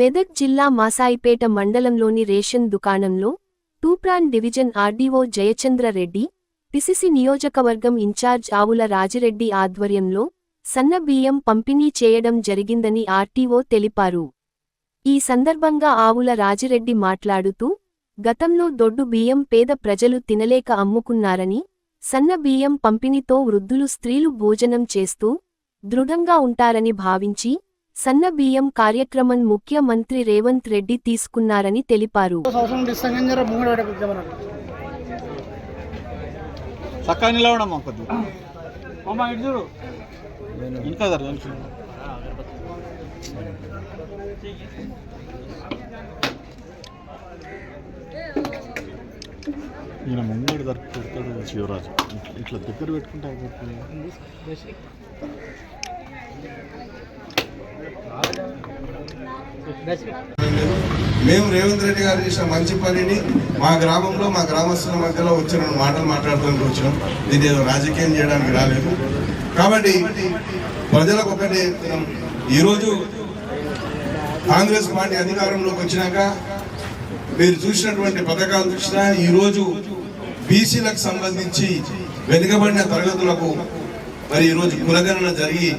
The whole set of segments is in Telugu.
మెదక్ జిల్లా మాసాయిపేట మండలంలోని రేషన్ దుకాణంలో Toopran division RDO Jayachandra Reddy PCC నియోజకవర్గం ఇన్ఛార్జ్ ఆవుల రాజిరెడ్డి ఆధ్వర్యంలో సన్న బియ్యం పంపిణీ చేయడం జరిగిందని ఆర్టీఓ తెలిపారు. ఈ సందర్భంగా ఆవుల రాజిరెడ్డి మాట్లాడుతూ గతంలో దొడ్డు బియ్యం పేద ప్రజలు తినలేక అమ్ముకున్నారని సన్న బియ్యం పంపిణీతో వృద్ధులు స్త్రీలు భోజనం చేస్తూ దృఢంగా ఉంటారని భావించి సన్న బియ్యం కార్యక్రమం ముఖ్యమంత్రి రేవంత్ రెడ్డి తీసుకున్నారని తెలిపారు. ఈయన ముంగడు శివరాజు. ఇట్లా- దగ్గర పెట్టుకుంటే మేము రేవంత్ రెడ్డి గారు చేసిన మంచి పనిని మా గ్రామంలో మా గ్రామస్తుల మధ్యలో వచ్చిన మాటలు మాట్లాడడానికి వచ్చినాం. దీన్ని ఏదో రాజకీయం చేయడానికి రాలేదు. కాబట్టి ప్రజలకు ఒకటే ఈరోజు కాంగ్రెస్ పార్టీ అధికారంలోకి వచ్చినాక మీరు చూసినటువంటి పథకాలు చూసినా ఈరోజు బీసీలకు సంబంధించి వెనుకబడిన తరగతులకు మరి ఈరోజు కులగణన జరిగి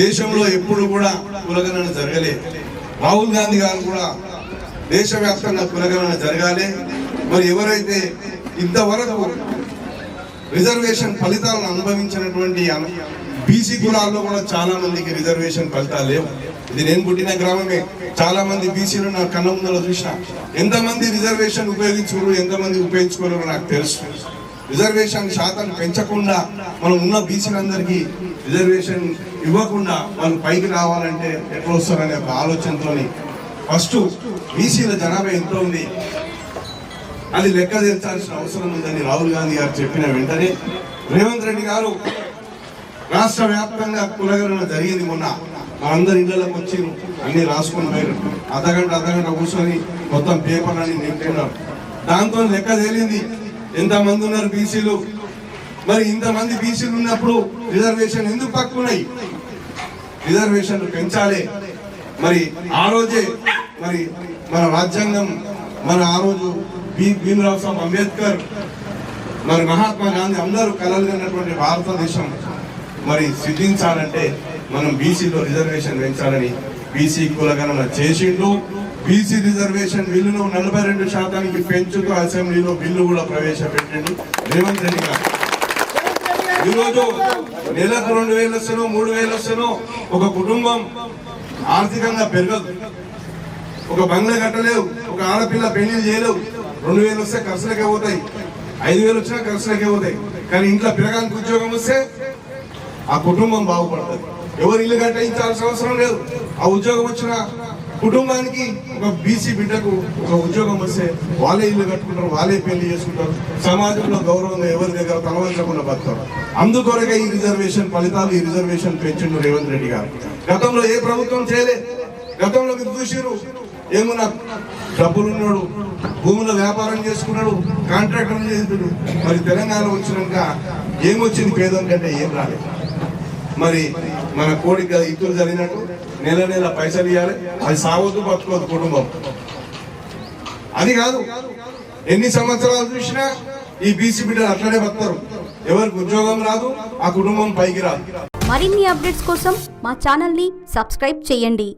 దేశంలో ఎప్పుడు కూడా కులగణన జరగలేదు రాహుల్ గాంధీ గారు కూడా దేశవ్యాప్తంగా కులగణన జరగాలి. మరి ఎవరైతే ఇంతవరకు రిజర్వేషన్ ఫలితాలను అనుభవించినటువంటి బీసీ కులాల్లో కూడా చాలా మందికి రిజర్వేషన్ ఫలితాలు లేవు. ఇది నేను పుట్టిన గ్రామమే. చాలా మంది బీసీలు నా కన్న ముందర చూసిన ఎంతమంది రిజర్వేషన్ ఉపయోగించుకోరు ఎంతమంది ఉపయోగించుకోరు నాకు తెలుసు. రిజర్వేషన్ శాతం పెంచకుండా మనం ఉన్న బీసీలందరికీ రిజర్వేషన్ ఇవ్వకుండా వాళ్ళు పైకి రావాలంటే ఎట్లా వస్తారనే ఒక ఆలోచనతోని ఫస్ట్ బీసీల జనాభా ఎంత ఉంది? అది లెక్క తెల్చాల్సిన అవసరం ఉందని రాహుల్ గాంధీ గారు చెప్పిన వెంటనే రేవంత్ రెడ్డి గారు రాష్ట్ర వ్యాప్తంగా కులగరణ జరిగింది మొన్న. మనందరి ఇళ్ళకు వచ్చి అన్ని రాసుకొని పోయారు అర్ధగంట అర్ధగంట కూర్చొని మొత్తం పేపర్లన్నీ నింపుకున్నారు. దాంతో లెక్క తేలింది. ఎంతమంది ఉన్నారు బీసీలు? మరి ఇంతమంది బీసీలు ఉన్నప్పుడు రిజర్వేషన్ ఎందుకు తక్కువ ఉన్నాయి? రిజర్వేషన్లు పెంచాలి. మరి ఆ రోజే మరి మన రాజ్యాంగం మన ఆ రోజు భీమరావు స్వామి అంబేద్కర్ మరి మహాత్మా గాంధీ అందరూ కలలుగన్నటువంటి భారతదేశం మరి సిద్ధించాలంటే మనం బీసీలో రిజర్వేషన్ పెంచాలని బీసీ కులగణన చేసిండు. బీసీ రిజర్వేషన్ బిల్లును నలభై రెండు శాతానికి పెంచుతూ అసెంబ్లీలో బిల్లు కూడా ప్రవేశపెట్టిండు రేవంత్ రెడ్డి గారు. ఈరోజు నెలకు రెండు వేలు వస్తానో మూడు వేలు వస్తానో ఒక కుటుంబం ఆర్థికంగా పెరగదు. ఒక బంగ్లా కట్టలేవు ఒక ఆడపిల్ల పెళ్ళి చేయలేవు. రెండు వేలు వస్తే ఖర్చులకే పోతాయి ఐదు వేలు వచ్చినా ఖర్చులకే పోతాయి. కానీ ఇంట్లో పిల్లగానికి ఉద్యోగం వస్తే ఆ కుటుంబం బాగుపడుతుంది. ఎవరు ఇల్లు కట్టించాల్సిన అవసరం లేదు. ఆ ఉద్యోగం వచ్చినా కుటుంబానికి ఒక బీసీ బిడ్డకు ఒక ఉద్యోగం వస్తే వాళ్ళే ఇల్లు కట్టుకుంటారు వాళ్ళే పెళ్ళి చేసుకుంటారు. సమాజంలో గౌరవంగా ఎవరి దగ్గర తలవంచకుండా బతుకుతారు. అందుకొరకే ఈ రిజర్వేషన్ ఫలితాలు ఈ రిజర్వేషన్ పెంచిండు రేవంత్ రెడ్డి గారు. గతంలో ఏ ప్రభుత్వం చేయలే. గతంలో మీరు చూసిరు ఏమన్నా డబ్బులున్నాడు భూముల వ్యాపారం చేసుకున్నాడు కాంట్రాక్టర్ చేస్తున్నాడు మరి తెలంగాణ వచ్చినాక ఏమొచ్చింది పేదం కంటే ఏం రాలేదు. మరి మన కోడికి ఇద్దరు జరిగినట్టు నెల నెల పైసలు ఇవ్వాలి అది సాగొద్దు బతుకోదు కుటుంబం. అది కాదు. ఎన్ని సంవత్సరాలు చూసినా ఈ బీసీ బిడ్డలు అట్లనే బతారు ఎవరికి ఉద్యోగం రాదు ఆ కుటుంబం పైకి రాదు. మరిన్ని అప్డేట్స్ కోసం మా ఛానల్ని సబ్స్క్రైబ్ చేయండి.